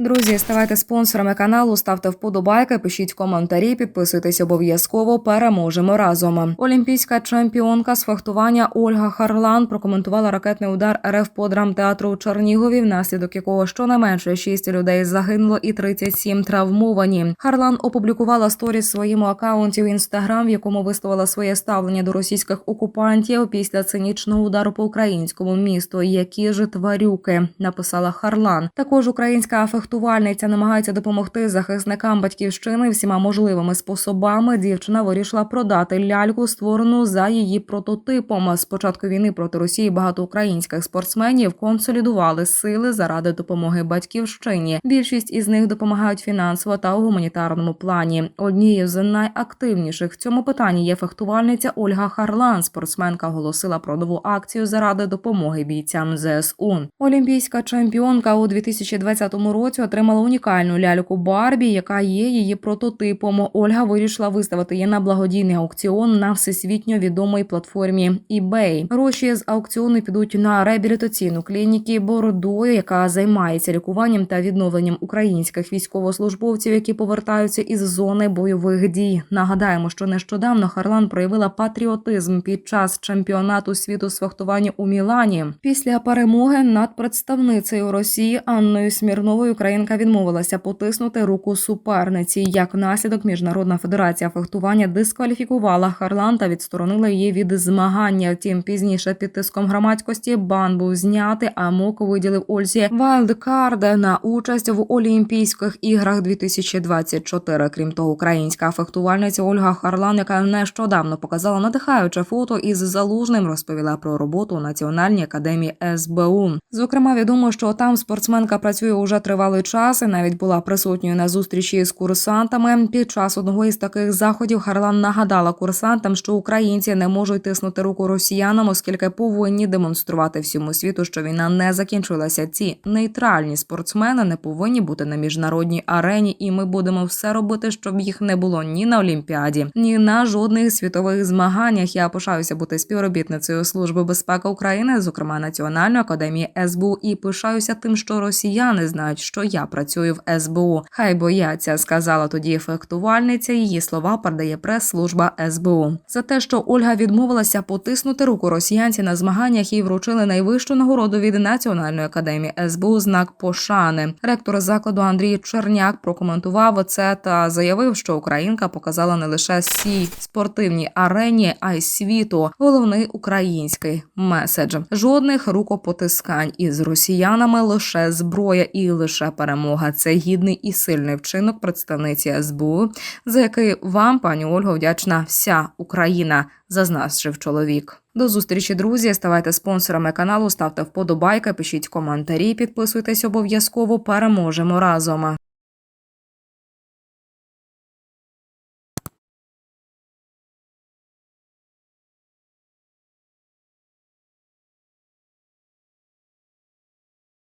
Друзі, ставайте спонсорами каналу, ставте вподобайки, пишіть коментарі, підписуйтесь обов'язково. Переможемо разом. Олімпійська чемпіонка з фехтування Ольга Харлан прокоментувала ракетний удар РФ по драмтеатру у Чернігові, внаслідок якого щонайменше 6 людей загинуло і 37 травмовані. Харлан опублікувала сторіс в своєму акаунті в інстаграм, в якому висловила своє ставлення до російських окупантів після цинічного удару по українському місту. Які ж тварюки написала Харлан. Також українська фехтувальниця намагається допомогти захисникам батьківщини всіма можливими способами. Дівчина вирішила продати ляльку, створену за її прототипом. З початку війни проти Росії багато українських спортсменів консолідували сили заради допомоги батьківщині. Більшість із них допомагають фінансово та у гуманітарному плані. Однією з найактивніших в цьому питанні є фехтувальниця Ольга Харлан. Спортсменка оголосила про нову акцію заради допомоги бійцям ЗСУ. Олімпійська чемпіонка у 2020 році отримала унікальну ляльку Барбі, яка є її прототипом. Ольга вирішила виставити її на благодійний аукціон на всесвітньо відомій платформі eBay. Гроші з аукціону підуть на реабілітаційну клініку Бордо, яка займається лікуванням та відновленням українських військовослужбовців, які повертаються із зони бойових дій. Нагадаємо, що нещодавно Харлан проявила патріотизм під час чемпіонату світу з фехтування у Мілані. Після перемоги над представницею Росії Анною Смірновою Українка відмовилася потиснути руку суперниці. Як наслідок, міжнародна федерація фехтування дискваліфікувала Харлан та відсторонила її від змагання. Втім, пізніше під тиском громадськості бан був знятий, а МОК виділив Ользі Вайлдкард на участь в Олімпійських іграх 2024. Крім того, українська фехтувальниця Ольга Харлан, яка нещодавно показала надихаюче фото із залужним, розповіла про роботу у Національній академії СБУ. Зокрема, відомо, що там спортсменка працює уже тривалий час і навіть була присутньою на зустрічі з курсантами. Під час одного із таких заходів Харлан нагадала курсантам, що українці не можуть тиснути руку росіянам, оскільки повинні демонструвати всьому світу, що війна не закінчилася. Ці нейтральні спортсмени не повинні бути на міжнародній арені, і ми будемо все робити, щоб їх не було ні на Олімпіаді, ні на жодних світових змаганнях. Я пишаюся бути співробітницею служби безпеки України, зокрема Національної академії СБУ, і пишаюся тим, що росіяни знають, що я працюю в СБУ. Хай бояться, сказала тоді фехтувальниця. Її слова передає прес-служба СБУ. За те, що Ольга відмовилася потиснути руку росіянці на змаганнях, їй вручили найвищу нагороду від Національної академії СБУ знак пошани. Ректор закладу Андрій Черняк прокоментував це та заявив, що Українка показала не лише всій спортивній арені, а й світу. Головний український меседж: жодних рукопотискань із росіянами, лише зброя і лише перемога. Це гідний і сильний вчинок представниці СБУ, за який вам, пані Ольго, вдячна вся Україна, зазначив чоловік. До зустрічі, друзі. Ставайте спонсорами каналу, ставте вподобайки, пишіть коментарі, підписуйтесь обов'язково. Переможемо разом.